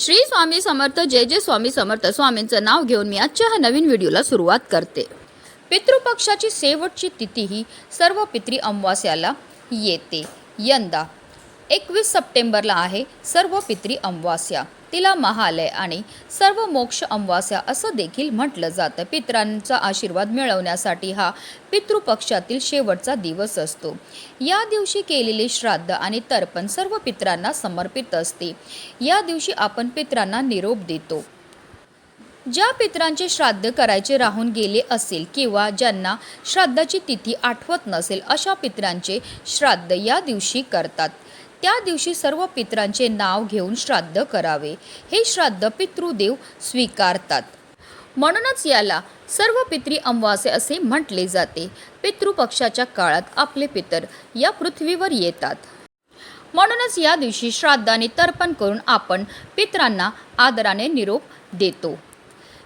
श्री स्वामी समर्थ जय जय स्वामी समर्थ. स्वामींचं नाव घेऊन मी आजच्या ह्या नवीन व्हिडिओला सुरुवात करते. पितृपक्षाची शेवटची तिथी ही सर्व पितृ अमावास्याला येते. यंदा एकवीस सप्टेंबरला आहे सर्व पितृ अमावास्या. तिला महालय आणि सर्व मोक्ष अमवास्या असं देखील म्हटलं जातं. पितरांचा आशीर्वाद मिळवण्यासाठी हा पितृपक्षातील शेवटचा दिवस असतो. या दिवशी केलेले श्राद्ध आणि तर्पण सर्व पितरांना समर्पित असते. या दिवशी आपण पितरांना निरोप देतो. ज्या पित्रांचे श्राद्ध करायचे राहून गेले असेल किंवा ज्यांना श्राद्धाची तिथी आठवत नसेल अशा पितरांचे श्राद्ध या दिवशी करतात. त्या दिवशी सर्व पितरांचे नाव घेऊन श्राद्ध करावे. हे श्राद्ध पितृदेव स्वीकारतात. म्हणूनच याला सर्व पितृ अमावास्या असे म्हटले जाते. पितृपक्षाच्या काळात आपले पितर या पृथ्वीवर येतात. म्हणूनच या दिवशी श्राद्धाने तर्पण करून आपण पितरांना आदराने निरोप देतो.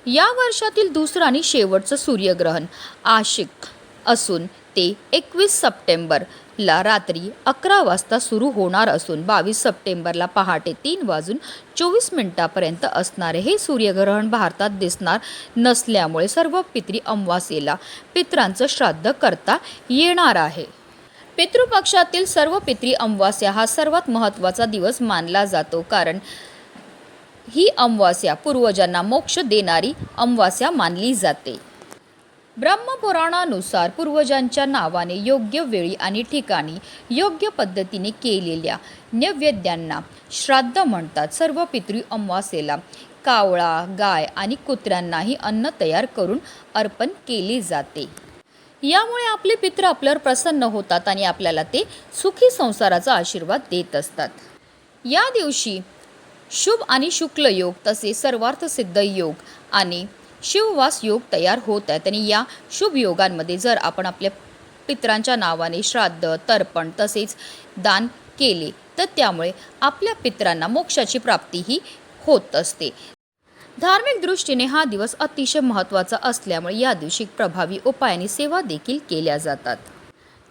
या वर्षातील दुसरं आणि शेवटचं सूर्यग्रहण आशिक असून ते एकवीस सप्टेंबरला रात्री अकरा वाजता सुरू होणार असून बावीस सप्टेंबरला पहाटे तीन वाजून चोवीस मिनिटापर्यंत असणारे हे सूर्यग्रहण भारतात दिसणार नसल्यामुळे सर्व पितरी अमावास्येला पितरांचं श्राद्ध करता येणार आहे. पितृपक्षातील सर्व पितरी अमावास्या हा सर्वात महत्त्वाचा दिवस मानला जातो कारण ही अमावास्या पूर्वजांना मोक्ष देणारी अमावास्या मानली जाते. ब्रह्मपुराणानुसार पूर्वजांच्या नावाने योग्य वेळी आणि ठिकाणी योग्य पद्धतीने केलेल्या नैवेद्यांना श्राद्ध म्हणतात. सर्व पितृ अमावासेला कावळा गाय आणि कुत्र्यांनाही अन्न तयार करून अर्पण केले जाते. यामुळे आपले पित्र आपल्यावर प्रसन्न होतात आणि आपल्याला ते सुखी संसाराचा आशीर्वाद देत असतात. या दिवशी शुभ आणि शुक्ल योग तसेच सर्वार्थ सिद्ध योग आणि शिववास योग तयार होत आहेत आणि या शुभ योगांमध्ये जर आपण आपल्या पित्रांच्या नावाने श्राद्ध तर्पण तसेच दान केले तर त्यामुळे आपल्या पित्रांना मोक्षाची प्राप्तीही होत असते. धार्मिक दृष्टीने हा दिवस अतिशय महत्त्वाचा असल्यामुळे या दिवशी प्रभावी उपायाने सेवा देखील केल्या जातात.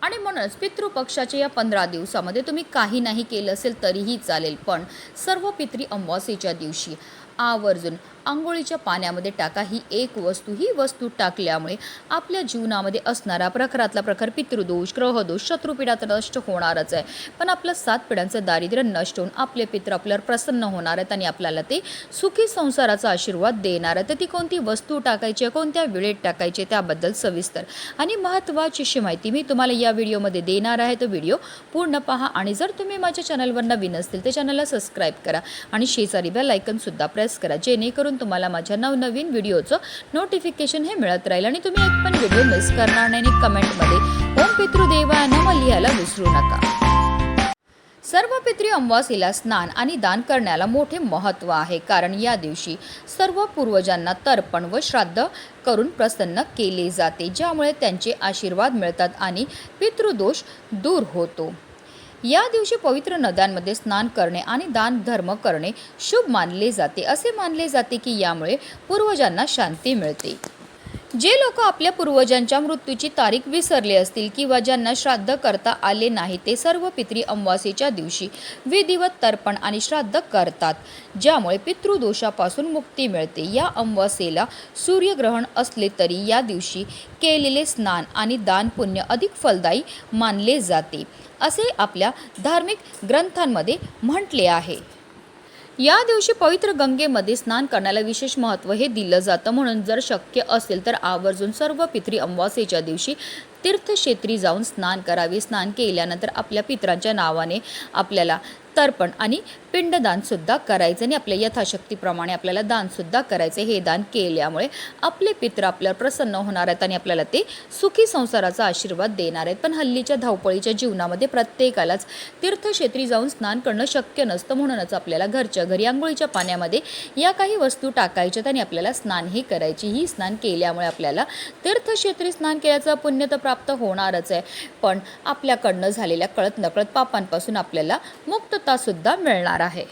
आणि म्हणूनच पितृपक्षाच्या या पंधरा दिवसामध्ये तुम्ही काही नाही केलं असेल तरीही चालेल पण सर्व पितृ अमावास्येच्या दिवशी आवर्जून आंघोळीच्या पाण्यामध्ये टाका. ही एक वस्तू ही वस्तू टाकल्यामुळे आपल्या जीवनामध्ये असणारा प्रखरातला प्रखर पितृदोष ग्रहदोष शत्रुपिढा तर नष्ट होणारच आहे. पण आपलं सात पिढ्यांचं दारिद्र्य नष्ट होऊन आपले पित्र आपल्यावर प्रसन्न होणार आहेत आणि आपल्याला ते सुखी संसाराचा आशीर्वाद देणार आहे तर ती कोणती वस्तू टाकायची आहे कोणत्या वेळेत टाकायची आहे त्याबद्दल सविस्तर आणि महत्त्वाची अशी माहिती मी तुम्हाला या व्हिडिओमध्ये देणार आहे. तो व्हिडिओ पूर्ण पहा आणि जर तुम्ही माझ्या चॅनलवर नवीन असतील तर चॅनलला सबस्क्राईब करा आणि शेजारी बेल आयकनसुद्धा प्रेस करा जेणेकरून तुम्हाला माझ्या नवनवीन व्हिडिओचं नोटिफिकेशन हे मिळत राहील आणि तुम्ही एक पण व्हिडिओ मिस करणार नाही आणि कमेंटमध्ये ओम पितृदेवाय नमः लिहायला विसरू नका. सर्व पितृ अमावासीला स्नान आणि दान करण्याला मोठे महत्त्व आहे. कारण या दिवशी सर्व पूर्वजांना तर्पण व श्राद्ध करून प्रसन्न केले जाते ज्यामुळे त्यांचे आशीर्वाद मिळतात आणि पितृदोष दूर होतो. या दिवशी पवित्र नद्यांमध्ये स्नान करणे आणि दान धर्म करणे शुभ मानले जाते. असे मानले जाते की यामुळे पूर्वजांना शांती मिळते. जे लोक आपल्या पूर्वजांच्या मृत्यूची तारीख विसरले असतील किंवा ज्यांना श्राद्ध करता आले नाही ते सर्व पितरी अमावास्येच्या दिवशी विधिवत तर्पण आणि श्राद्ध करतात ज्यामुळे पितृदोषापासून मुक्ती मिळते. या अमावास्येला सूर्यग्रहण असले तरी या दिवशी केलेले स्नान आणि दान पुण्य अधिक फलदायी मानले जाते असे आपल्या धार्मिक ग्रंथांमध्ये म्हटले आहे. या दिवशी पवित्र गंगेमध्ये स्नान करण्याला विशेष महत्त्व हे दिलं जातं. म्हणून जर शक्य असेल तर आवर्जून सर्व पितरी अमावास्येच्या दिवशी तीर्थक्षेत्री जाऊन स्नान करावे. स्नान केल्यानंतर आपल्या पित्रांच्या नावाने आपल्याला तर्पण आणि पिंडदानसुद्धा करायचं आणि आपल्या यथाशक्तीप्रमाणे आपल्याला दानसुद्धा करायचं हे दान केल्यामुळे आपले पित्र आपल्यावर प्रसन्न होणार आहेत आणि आपल्याला ते सुखी संसाराचा आशीर्वाद देणार आहेत. पण हल्लीच्या धावपळीच्या जीवनामध्ये प्रत्येकालाच तीर्थक्षेत्री जाऊन स्नान करणं शक्य नसतं. म्हणूनच आपल्याला घरच्या घरी आंघोळीच्या पाण्यामध्ये या काही वस्तू टाकायच्यात आणि आपल्याला स्नानही करायची. ही स्नान केल्यामुळे आपल्याला तीर्थक्षेत्री स्नान केल्याचं पुण्य तर प्राप्त होणारच आहे. पण आपल्याकडनं झालेल्या कळत नकळत पापांपासून आपल्याला मुक्त मुक्ततासुद्धा मिळणार आहे.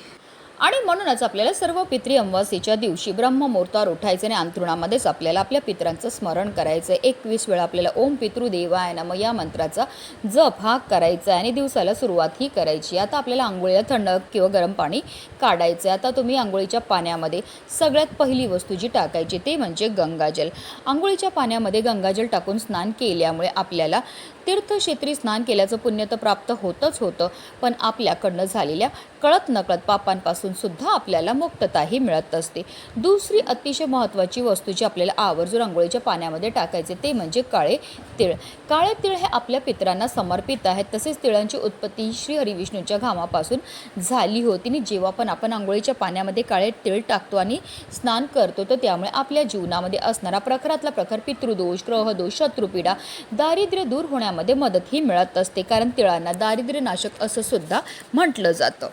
आणि म्हणूनच आपल्याला सर्व पितृ अमावासीच्या दिवशी ब्रह्ममुहूर्तावर उठायचं आणि अंथरुणामध्येच आपल्याला आपल्या पितरांचं स्मरण करायचं आहे एकवीस वेळा आपल्याला ओम पितृदेवाय नम या मंत्राचा जप हा करायचा आहे आणि दिवसाला सुरुवात ही करायची. आता आपल्याला आंघोळीला थंड किंवा गरम पाणी काढायचं आहे आता तुम्ही आंघोळीच्या पाण्यामध्ये सगळ्यात पहिली वस्तू जी टाकायची ते म्हणजे गंगाजल. आंघोळीच्या पाण्यामध्ये गंगाजल टाकून स्नान केल्यामुळे आपल्याला तीर्थक्षेत्री स्नान केल्याचं पुण्य तर प्राप्त होतच होतं पण आपल्याकडनं झालेल्या कळत नकळत पापांपासून सुद्धा आपल्याला मुक्तताही मिळत असते. दुसरी अतिशय महत्त्वाची वस्तू जी आपल्याला आवर्जून रांगोळीच्या पाण्यामध्ये टाकायचे ते म्हणजे काळे तिळ. काळे तिळ हे आपल्या पितरांना समर्पित आहेत. तसेच तिळांची उत्पत्ती श्री हरिविष्णूच्या घामापासून झाली होती. आणि जेव्हा पण आपण आंघोळीच्या पाण्यामध्ये काळे तिळ टाकतो आणि स्नान करतो तर त्यामुळे आपल्या जीवनामध्ये असणारा प्रखरातला प्रखर पितृदोष ग्रहदोष शत्रुपीडा दारिद्र्य दूर होण्या मदत ही मिळत असते कारण तिळांना दारिद्र्यनाशक असं सुद्धा म्हटलं जातं.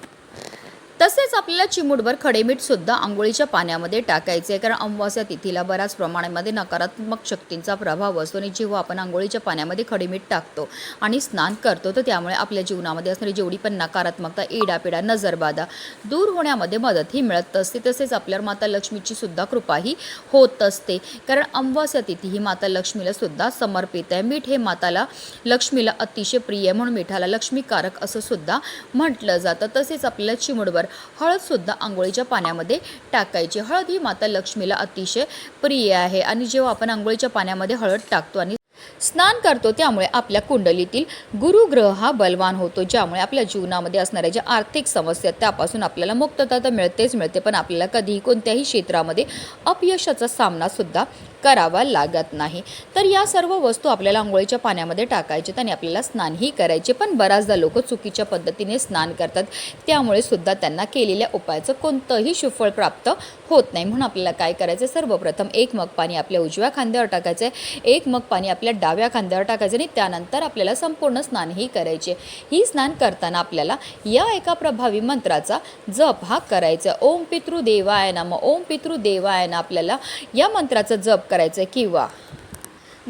तसेच आपल्याला चिमूटभर खडे आंघोळीच्या पाण्यामध्ये टाकायचे आहे. कारण अमावस्या तिथीला बऱ्याच प्रमाणामध्ये नकारात्मक शक्तींचा प्रभाव असतो आणि जेव्हा आपण आंघोळीच्या पाण्यामध्ये खडे मीठ टाकतो आणि स्नान करतो तर त्यामुळे आपल्या जीवनामध्ये असणारी जेवढी पण नकारात्मकता इडापिडा नजरबाधा दूर होण्यामध्ये मदत ही मिळत असते. तसेच आपल्यावर माता लक्ष्मीची सुद्धा कृपाही होत असते. कारण अमावस्या तिथी ही माता लक्ष्मीला सुद्धा समर्पित आहे. मीठ हे माताला लक्ष्मीला अतिशय प्रिय म्हणून मिठाला लक्ष्मीकारक असं सुद्धा म्हटलं जातं. तसेच आपल्याला चिमुडभर हळदसुद्धा आंघोळीच्या पाण्यामध्ये टाकायची. हळद ही माता लक्ष्मीला अतिशय प्रिय आहे आणि जेव्हा आपण आंघोळीच्या पाण्यामध्ये हळद टाकतो आणि स्नान करतो त्यामुळे आपल्या कुंडलीतील गुरुग्रह हा बलवान होतो ज्यामुळे आपल्या जीवनामध्ये असणाऱ्या ज्या आर्थिक समस्या आहेत, त्यापासून आपल्याला मुक्तता तर मिळतेच मिळते पण आपल्याला कधीही कोणत्याही क्षेत्रामध्ये अपयशाचा सामनासुद्धा करावा लागत नाही. तर या सर्व वस्तू आपल्याला आंघोळीच्या पाण्यामध्ये टाकायचे आणि आपल्याला स्नानही करायचे. पण बऱ्याचदा लोक चुकीच्या पद्धतीने स्नान करतात. त्यामुळे सुद्धा त्यांना केलेल्या उपायाचं कोणतंही सुफळ प्राप्त होत नाही. म्हणून आपल्याला काय करायचं सर्वप्रथम एक मग पाणी आपल्या उजव्या खांद्यावर टाकायचं आहे एक मग पाणी आपल्या डाव्या खांद्यावर टाकायचं आणि त्यानंतर आपल्याला संपूर्ण स्नानही करायचे. ही स्नान करताना आपल्याला या एका प्रभावी मंत्राचा जप हा करायचा. ओम पितृदेवाय नम. ओम पितृदेवाय ना आपल्याला या मंत्राचा जप करायचं आहे किंवा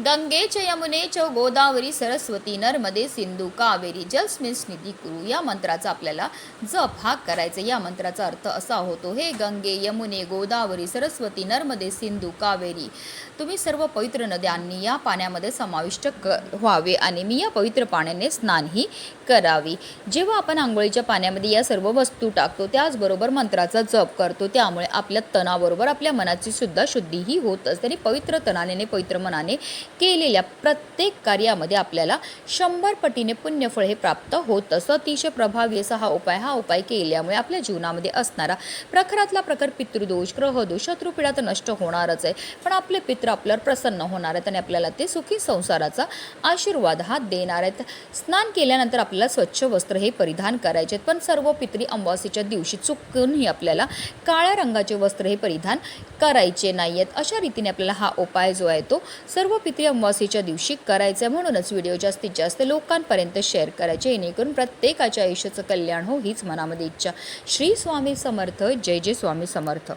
गंगे च यमुने च गोदावरी सरस्वती नर्मदे सिंधू कावेरी जलस्मिन स्निधी कुरु या मंत्राचा आपल्याला जप हा करायचा या मंत्राचा अर्थ असा होतो हे गंगे यमुने गोदावरी सरस्वती नर्मदे सिंधू कावेरी तुम्ही सर्व पवित्र नद्यांनी या पाण्यामध्ये समाविष्ट क व्हावे आणि मी या पवित्र पाण्याने स्नानही करावी. जेव्हा आपण आंघोळीच्या पाण्यामध्ये या सर्व वस्तू टाकतो त्याचबरोबर मंत्राचा जप करतो त्यामुळे आपल्या तणाबरोबर आपल्या मनाची सुद्धा शुद्धीही होत असते आणि पवित्र तणाने पवित्र मनाने केलेल्या प्रत्येक कार्यामध्ये आपल्याला शंभर पटीने पुण्यफळ हे प्राप्त होत असं अतिशय प्रभावी असा हा उपाय हा उपाय केल्यामुळे आपल्या जीवनामध्ये असणारा प्रखरातला प्रखर पितृदोष ग्रहदोष शत्रुपिडा तर नष्ट होणारच आहे. पण आपले पित्र आपल्यावर प्रसन्न होणार आहेत आणि आपल्याला ते सुखी संसाराचा आशीर्वाद हा देणार आहेत. स्नान केल्यानंतर आपल्याला स्वच्छ वस्त्र हे परिधान करायचे आहेत. पण सर्व पितरी अमावास्येच्या दिवशी चुकूनही आपल्याला काळ्या रंगाचे वस्त्र हे परिधान करायचे नाही आहेत अशा रीतीने आपल्याला हा उपाय जो आहे तो सर्व पित्र अमावासीच्या दिवशी करायचं आहे म्हणूनच व्हिडिओ जास्तीत जास्त लोकांपर्यंत शेअर करायचे जेणेकरून प्रत्येकाच्या आयुष्याचं कल्याण हो हीच मनामध्ये इच्छा. श्री स्वामी समर्थ जय जय स्वामी समर्थ.